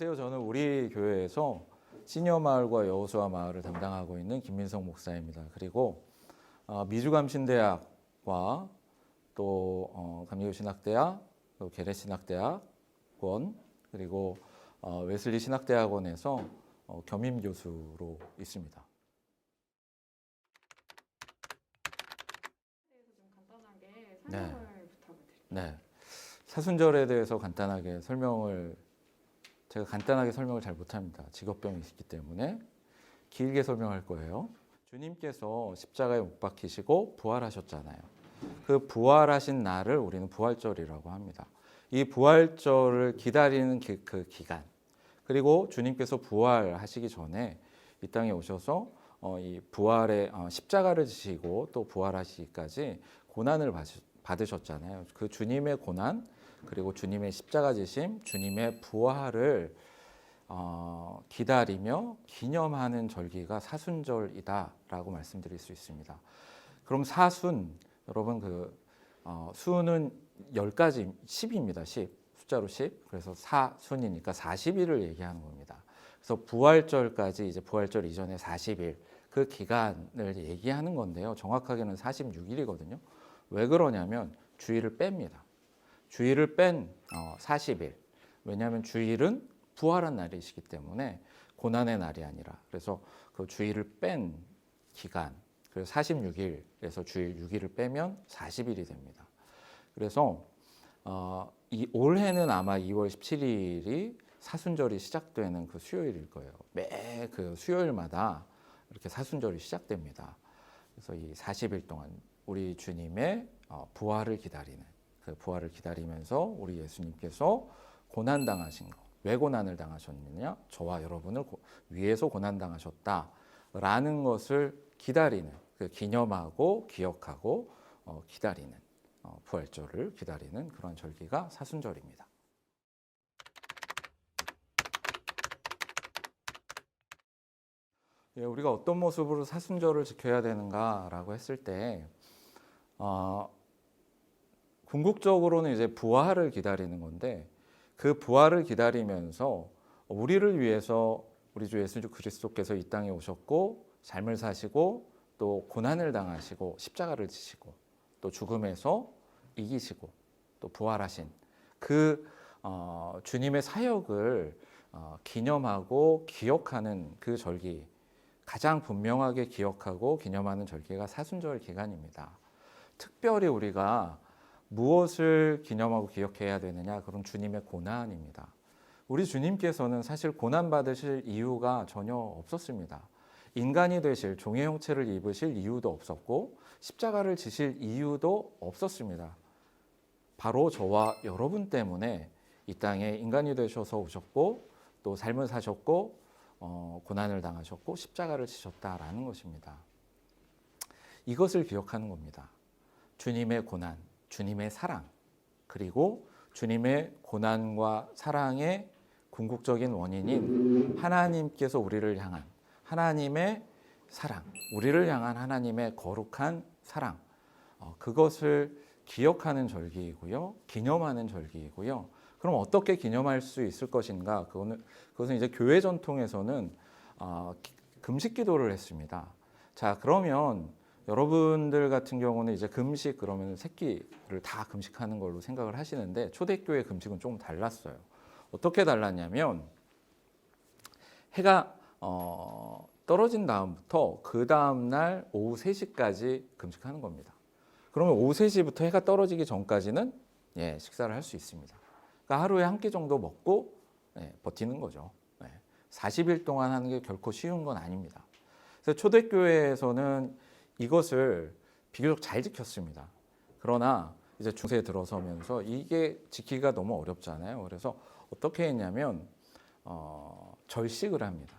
안녕하세요. 저는 우리 교회에서 시니어 마을과 여호수아 마을을 담당하고 있는 김민성 목사입니다. 그리고 어, 미주감신대학과 또 어, 감리교신학대학, 또 계례신학대학원 그리고 어, 웨슬리 신학대학원에서 어, 겸임 교수로 있습니다. 네. 네. 사순절에 대해서 간단하게 설명을 제가 간단하게 설명을 잘 못합니다. 직업병이 있기 때문에 길게 설명할 거예요. 주님께서 십자가에 못 박히시고 부활하셨잖아요. 그 부활하신 날을 우리는 부활절이라고 합니다. 이 부활절을 기다리는 기, 그 기간 그리고 주님께서 부활하시기 전에 이 땅에 오셔서 어, 이 부활의 어, 십자가를 지시고 또 부활하시기까지 고난을 받으- 받으셨잖아요. 그 주님의 고난 그리고 주님의 십자가 지심, 주님의 부활을 어, 기다리며 기념하는 절기가 사순절이다라고 말씀드릴 수 있습니다. 그럼 사순 여러분 그 어, 수는 열 가지 10입니다. 10 숫자로 10 그래서 사순이니까 40일을 얘기하는 겁니다. 그래서 부활절까지 이제 부활절 이전에 40일 그 기간을 얘기하는 건데요. 정확하게는 46일이거든요. 왜 그러냐면 주일을 뺍니다. 주일을 뺀 어, 40일. 왜냐하면 주일은 부활한 날이시기 때문에 고난의 날이 아니라 그래서 그 주일을 뺀 기간 그래서 46일에서 주일 6일을 빼면 40일이 됩니다. 그래서 어, 이 올해는 아마 2월 17일이 사순절이 시작되는 그 수요일일 거예요. 매 그 수요일마다 이렇게 사순절이 시작됩니다. 그래서 이 40일 동안 우리 주님의 어, 부활을 기다리는 그 부활을 기다리면서 우리 예수님께서 고난 당하신 거. 왜 고난을 당하셨느냐? 저와 여러분을 고- 위해서 고난 당하셨다라는 것을 기다리는 그 기념하고 기억하고 어, 기다리는 어, 부활절을 기다리는 그런 절기가 사순절입니다. 예, 우리가 어떤 모습으로 사순절을 지켜야 되는가라고 했을 때 어, 궁극적으로는 이제 부활을 기다리는 건데 그 부활을 기다리면서 우리를 위해서 우리 주 예수 그리스도께서 이 땅에 오셨고 삶을 사시고 또 고난을 당하시고 십자가를 지시고 또 죽음에서 이기시고 또 부활하신 그 어, 주님의 사역을 어, 기념하고 기억하는 그 절기 가장 분명하게 기억하고 기념하는 절기가 사순절 기간입니다. 특별히 우리가 무엇을 기념하고 기억해야 되느냐? 그럼 주님의 고난입니다. 우리 주님께서는 사실 고난 받으실 이유가 전혀 없었습니다. 인간이 되실 종의 형체를 입으실 이유도 없었고 십자가를 지실 이유도 없었습니다. 바로 저와 여러분 때문에 이 땅에 인간이 되셔서 오셨고 또 삶을 사셨고 어, 고난을 당하셨고 십자가를 지셨다라는 것입니다. 이것을 기억하는 겁니다. 주님의 고난, 주님의 사랑, 그리고 주님의 고난과 사랑의 궁극적인 원인인 하나님께서 우리를 향한 하나님의 사랑, 우리를 향한 하나님의 거룩한 사랑, 어, 그것을 기억하는 절기이고요, 기념하는 절기이고요. 그럼 어떻게 기념할 수 있을 것인가? 그거는 그것은 이제 교회 전통에서는 어, 기- 금식 기도를 했습니다. 자, 그러면 여러분들 같은 경우는 이제 금식 그러면 새끼를 다 금식하는 걸로 생각을 하시는데 초대교회 금식은 조금 달랐어요. 어떻게 달랐냐면 해가 어, 떨어진 다음부터 그 다음 날 오후 3시까지 금식하는 겁니다. 그러면 오후 3시부터 해가 떨어지기 전까지는 예, 식사를 할 수 있습니다. 그러니까 하루에 한 끼 정도 먹고 예, 버티는 거죠. 예, 40일 동안 하는 게 결코 쉬운 건 아닙니다. 그래서 초대교회에서는 이것을 비교적 잘 지켰습니다. 그러나 이제 중세에 들어서면서 이게 지키기가 너무 어렵잖아요. 그래서 어떻게 했냐면 어, 절식을 합니다.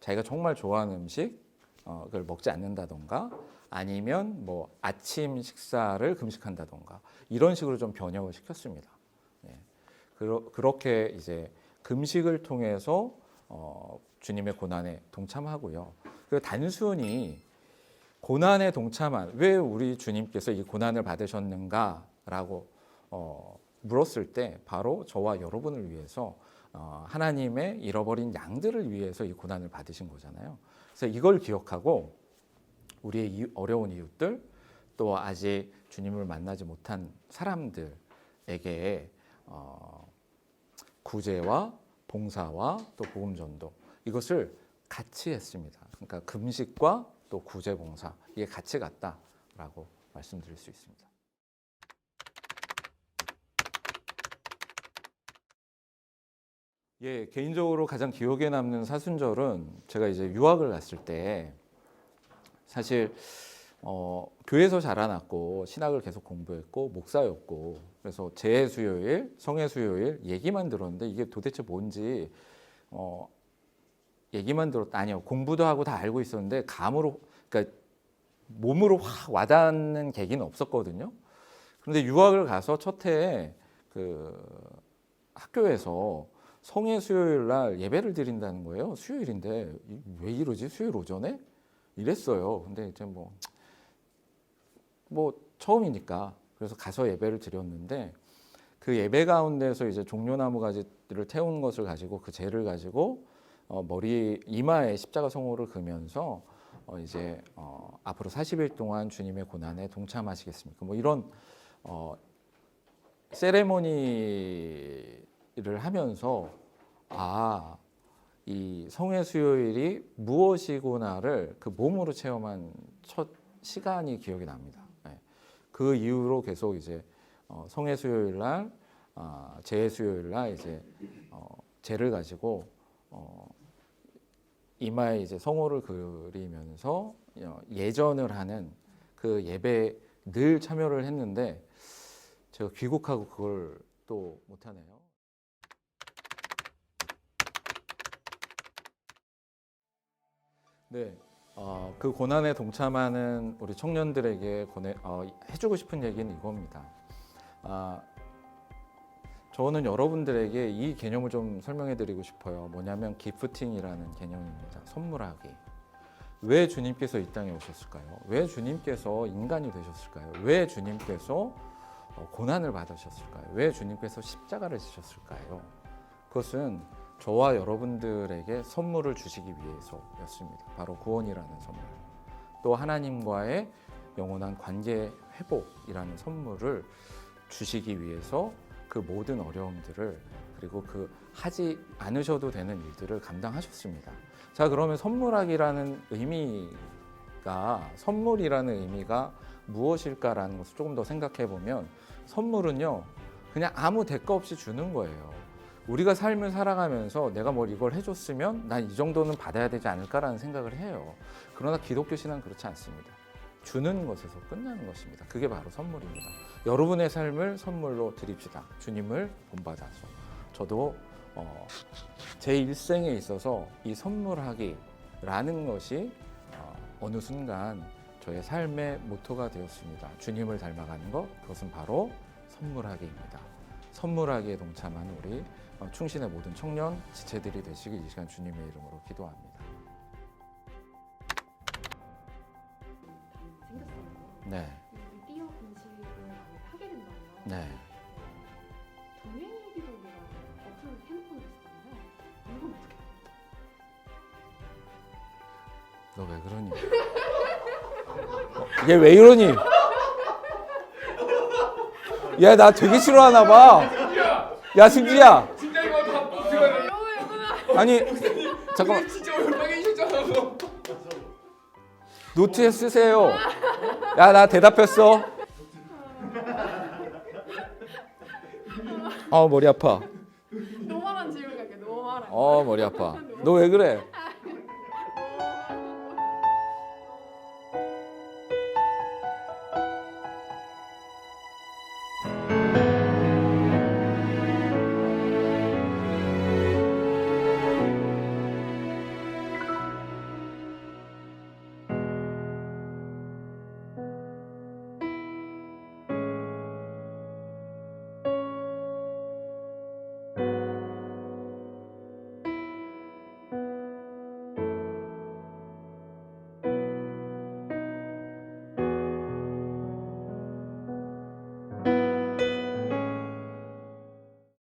자기가 정말 좋아하는 음식 어, 먹지 않는다던가 아니면 뭐 아침 식사를 금식한다던가 이런 식으로 좀 변형을 시켰습니다. 예. 그러, 그렇게 이제 금식을 통해서 어, 주님의 고난에 동참하고요. 그 단순히 고난에 동참한 왜 우리 주님께서 이 고난을 받으셨는가라고 어, 물었을 때 바로 저와 여러분을 위해서 어, 하나님의 잃어버린 양들을 위해서 이 고난을 받으신 거잖아요. 그래서 이걸 기억하고 우리의 이- 어려운 이웃들 또 아직 주님을 만나지 못한 사람들에게 어, 구제와 봉사와 또 복음 전도 이것을 같이 했습니다. 그러니까 금식과 또 구제 봉사 이게 같이 갔다라고 말씀드릴 수 있습니다. 예, 개인적으로 가장 기억에 남는 사순절은 제가 이제 유학을 갔을 때 사실 어, 교회에서 자라났고 신학을 계속 공부했고 목사였고 그래서 재 수요일, 성회 수요일 얘기만 들었는데 이게 도대체 뭔지 어, 얘기만 들었 아니요 공부도 하고 다 알고 있었는데 감으로 그러니까 몸으로 확 와닿는 계기는 없었거든요. 그런데 유학을 가서 첫 해에 그 학교에서 성회 수요일 날 예배를 드린다는 거예요. 수요일인데 이- 왜 이러지? 수요일 오전에? 이랬어요. 근데 이제 뭐, 뭐 처음이니까 그래서 가서 예배를 드렸는데 그 예배 가운데서 이제 종려나무 가지를 태운 것을 가지고 그 재를 가지고 어, 머리 이마에 십자가 성호를 그면서 어, 이제 어, 앞으로 40일 동안 주님의 고난에 동참하시겠습니까? 뭐 이런 어, 세레모니를 하면서 아, 이 성회 수요일이 무엇이구나를 그 몸으로 체험한 첫 시간이 기억이 납니다. 네. 그 이후로 계속 이제 어, 성회 수요일 날, 아, 재 수요일 날 이제 어, 재를 가지고 어, 이마에 이제 성호를 그리면서 어, 예전을 하는 그 예배에 늘 참여를 했는데 제가 귀국하고 그걸 또 못하네요. 네, 어, 그 고난에 동참하는 우리 청년들에게 보내, 어, 해주고 싶은 얘기는 이겁니다. 아, 저는 여러분들에게 이 개념을 좀 설명해 드리고 싶어요. 뭐냐면 기프팅이라는 개념입니다. 선물하기. 왜 주님께서 이 땅에 오셨을까요? 왜 주님께서 인간이 되셨을까요? 왜 주님께서 어, 고난을 받으셨을까요? 왜 주님께서 십자가를 지셨을까요? 그것은 저와 여러분들에게 선물을 주시기 위해서였습니다. 바로 구원이라는 선물. 또 하나님과의 영원한 관계 회복이라는 선물을 주시기 위해서 그 모든 어려움들을 그리고 그 하지 않으셔도 되는 일들을 감당하셨습니다. 자, 그러면 선물하기라는 의미가 선물이라는 의미가 무엇일까라는 것을 조금 더 생각해 보면 선물은요. 그냥 아무 대가 없이 주는 거예요. 우리가 삶을 살아가면서 내가 뭘 이걸 해줬으면 난 이 정도는 받아야 되지 않을까라는 생각을 해요. 그러나 기독교 신앙은 그렇지 않습니다. 주는 것에서 끝나는 것입니다. 그게 바로 선물입니다. 여러분의 삶을 선물로 드립시다. 주님을 본받아서. 저도 어, 제 일생에 있어서 이 선물하기라는 것이 어, 어느 순간 저의 삶의 모토가 되었습니다. 주님을 닮아가는 것, 그것은 바로 선물하기입니다. 선물하기에 동참하는 우리 어, 충신의 모든 청년 지체들이 되시길 이 시간 주님의 이름으로 기도합니다. 네, 이 미디어 금식을 만약에 하게 된다면 네. 동행 기록이라는 버튼 핸드폰이 있잖아요. 이건 어떻게 해요? 너 왜 그러니? 어, 얘왜 이러니? 얘 나 되게 싫어하나 봐. 야 승지야. 진짜 이거 다 보세요. 아니 잠깐만 진짜. 너. 노트에 쓰세요. 야 나 대답했어. 어 머리 아파. 노멀한 질문 같게 노멀한. 어 머리 아파. 너 왜 그래?